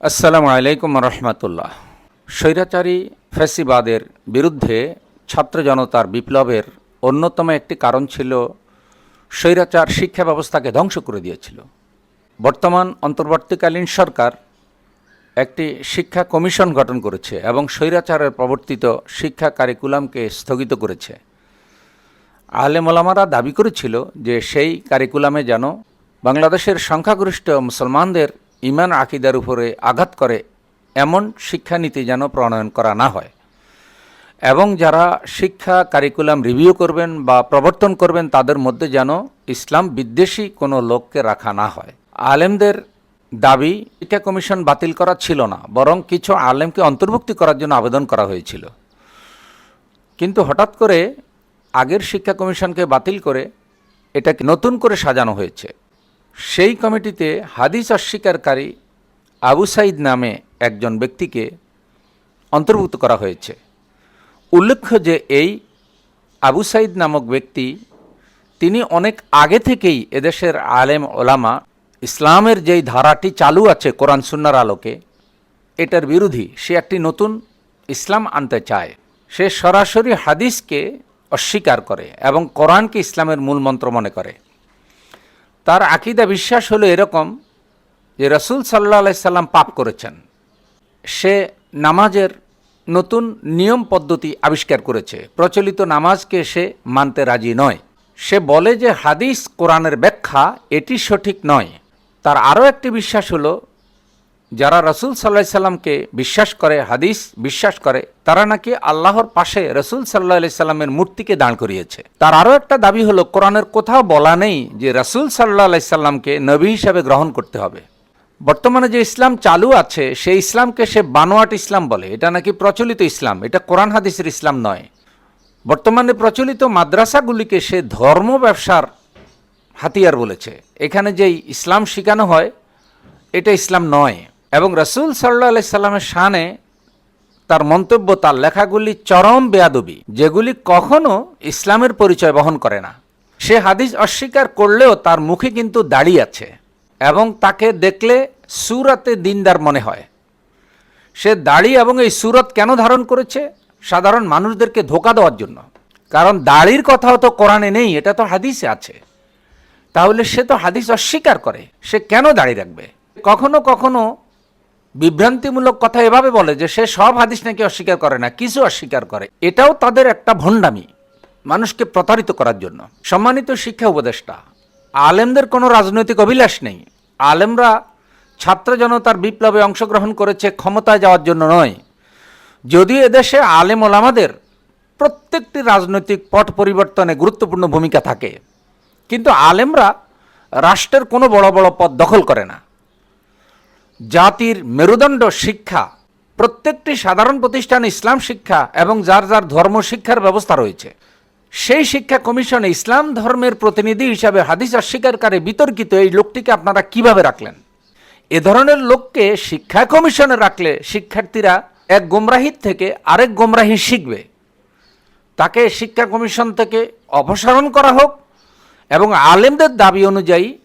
আসসালামু আলাইকুম রহমতুল্লাহ। স্বৈরাচারী ফ্যাসিবাদের বিরুদ্ধে ছাত্র জনতার বিপ্লবের অন্যতম একটি কারণ ছিল স্বৈরাচার শিক্ষা ব্যবস্থাকে ধ্বংস করে দিয়েছিল। বর্তমান অন্তর্বর্তীকালীন সরকার একটি শিক্ষা কমিশন গঠন করেছে এবং স্বৈরাচারের প্রবর্তিত শিক্ষা কারিকুলামকে স্থগিত করেছে। আলেম ওলামারা দাবি করেছিল যে সেই কারিকুলামে যেন বাংলাদেশের সংখ্যাগরিষ্ঠ মুসলমানদের ইমান আকিদার উপরে আঘাত করে, এমন শিক্ষানীতি যেন প্রণয়ন করা না হয়। এবং যারা শিক্ষা কারিকুলাম রিভিউ করবেন বা প্রবর্তন করবেন, তাদের মধ্যে যেন ইসলাম বিদ্বেষী কোনো লোককে রাখা না হয়। আলেমদের দাবি, শিক্ষা কমিশন বাতিল করা ছিল না, বরং কিছু আলেমকে অন্তর্ভুক্তি করার জন্য আবেদন করা হয়েছিল। কিন্তু হঠাৎ করে আগের শিক্ষা কমিশনকে বাতিল করে, এটাকে নতুন করে সাজানো হয়েছে। সেই কমিটিতে হাদিস অস্বীকারী আবু সাইদ নামে একজন ব্যক্তিকে অন্তর্ভুক্ত করা হয়েছে। উল্লেখ্য যে এই আবু সাইদ নামক ব্যক্তি তিনি অনেক আগে থেকেই এদেশের আলেম ওলামা, ইসলামের যেই ধারাটি চালু আছে কোরআন সুন্নার আলোকে, এটার বিরোধী। সে একটি নতুন ইসলাম আনতে চায়। সে সরাসরি হাদিসকে অস্বীকার করে এবং কোরআনকে ইসলামের মূল মন্ত্র মনে করে। তার আকিদা বিশ্বাস হলো এরকম যে রসুল সাল্লাহ সাল্লাম পাপ করেছেন। সে নামাজের নতুন নিয়ম পদ্ধতি আবিষ্কার করেছে। প্রচলিত নামাজকে সে মানতে রাজি নয়। সে বলে যে হাদিস কোরআনের ব্যাখ্যা এটি সঠিক নয়। তার আরও একটি বিশ্বাস হলো যারা রসুল সাল্লাহ সাল্লামকে বিশ্বাস করে, হাদিস বিশ্বাস করে, তারা নাকি আল্লাহর পাশে রসুল সাল্লাহ সাল্লামের মূর্তিকে দাঁড় করিয়েছে। তার আরও একটা দাবি হলো, কোরআনের কোথাও বলা নেই যে রসুল সাল্লাহ সাল্লামকে নবী হিসাবে গ্রহণ করতে হবে। বর্তমানে যে ইসলাম চালু আছে, সেই ইসলামকে সে বানোয়াট ইসলাম বলে। এটা নাকি প্রচলিত ইসলাম? এটা কোরআন হাদিসের ইসলাম নয়। বর্তমানে প্রচলিত মাদ্রাসাগুলিকে সে ধর্ম ব্যবসার হাতিয়ার বলেছে। এখানে যেই ইসলাম শেখানো হয়, এটা ইসলাম নয়। এবং রসুল সাল্লাহ সাল্লামের শানে তার মন্তব্য, তার লেখাগুলি চরম বেয়াদবি, যেগুলি কখনো ইসলামের পরিচয় বহন করে না। সে হাদিস অস্বীকার করলেও তার মুখে কিন্তু দাড়ি আছে এবং তাকে দেখলে সুরাতে দিনদার মনে হয়। সে দাড়ি এবং এই সুরত কেন ধারণ করেছে? সাধারণ মানুষদেরকে ধোকা দেওয়ার জন্য। কারণ দাড়ির কথাও তো কোরআনে নেই, এটা তো হাদিসে আছে। তাহলে সে তো হাদিস অস্বীকার করে, সে কেন দাঁড়িয়ে রাখবে? কখনো কখনো বিভ্রান্তিমূলক কথা এভাবে বলে যে সে সব হাদিস নাকি অস্বীকার করে না, কিছু অস্বীকার করে। এটাও তাদের একটা ভণ্ডামি মানুষকে প্রতারিত করার জন্য। সম্মানিত শিক্ষা উপদেষ্টা, আলেমদের কোনো রাজনৈতিক অভিলাষ নেই। আলেমরা ছাত্র জনতার বিপ্লবে অংশগ্রহণ করেছে ক্ষমতায় যাওয়ার জন্য নয়। যদিও এদেশে আলেম ওলামাদের প্রত্যেকটি রাজনৈতিক পট পরিবর্তনে গুরুত্বপূর্ণ ভূমিকা থাকে, কিন্তু আলেমরা রাষ্ট্রের কোনো বড় বড় পদ দখল করে না। জাতির মেরুদণ্ড শিক্ষা, প্রত্যেকটি সাধারণ প্রতিষ্ঠানে ইসলাম শিক্ষা এবং যার যার ধর্ম শিক্ষার ব্যবস্থা রয়েছে। সেই শিক্ষা কমিশনে ইসলাম ধর্মের প্রতিনিধি হিসাবে হাদিস অস্বীকারী বিতর্কিত এই লোকটিকে আপনারা কীভাবে রাখলেন? এ ধরনের লোককে শিক্ষা কমিশনে রাখলে শিক্ষার্থীরা এক গোমরাহির থেকে আরেক গোমরাহি শিখবে। তাকে শিক্ষা কমিশন থেকে অপসারণ করা হোক এবং আলেমদের দাবি অনুযায়ী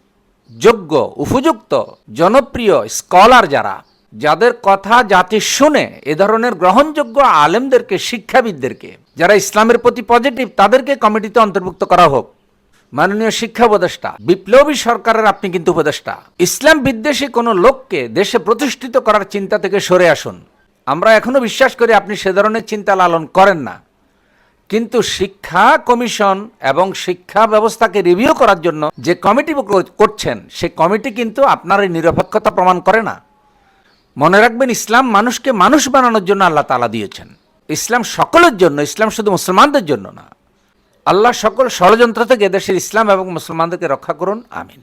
যোগ্য, উপযুক্ত, জনপ্রিয় স্কলার যারা, যাদের কথা জাতি শুনে এ ধরনের গ্রহণযোগ্য আলেমদেরকে, শিক্ষাবিদদেরকে, যারা ইসলামের প্রতি পজিটিভ তাদেরকে কমিটিতে অন্তর্ভুক্ত করা হোক। মাননীয় শিক্ষা উপদেষ্টা, বিপ্লবী সরকারের আপনি কিন্তু উপদেষ্টা। ইসলাম বিদ্বেষী কোনো লোককে দেশে প্রতিষ্ঠিত করার চিন্তা থেকে সরে আসুন। আমরা এখনও বিশ্বাস করি আপনি সে ধরনের চিন্তা লালন করেন না। কিন্তু শিক্ষা কমিশন এবং শিক্ষা ব্যবস্থাকে রিভিউ করার জন্য যে কমিটি করছেন, সে কমিটি কিন্তু আপনার এই নিরপেক্ষতা প্রমাণ করে না। মনে রাখবেন, ইসলাম মানুষকে মানুষ বানানোর জন্য আল্লাহ তালা দিয়েছেন। ইসলাম সকলের জন্য, ইসলাম শুধু মুসলমানদের জন্য না। আল্লাহ সকল ষড়যন্ত্র থেকে দেশের ইসলাম এবং মুসলমানদেরকে রক্ষা করুন, আমিন।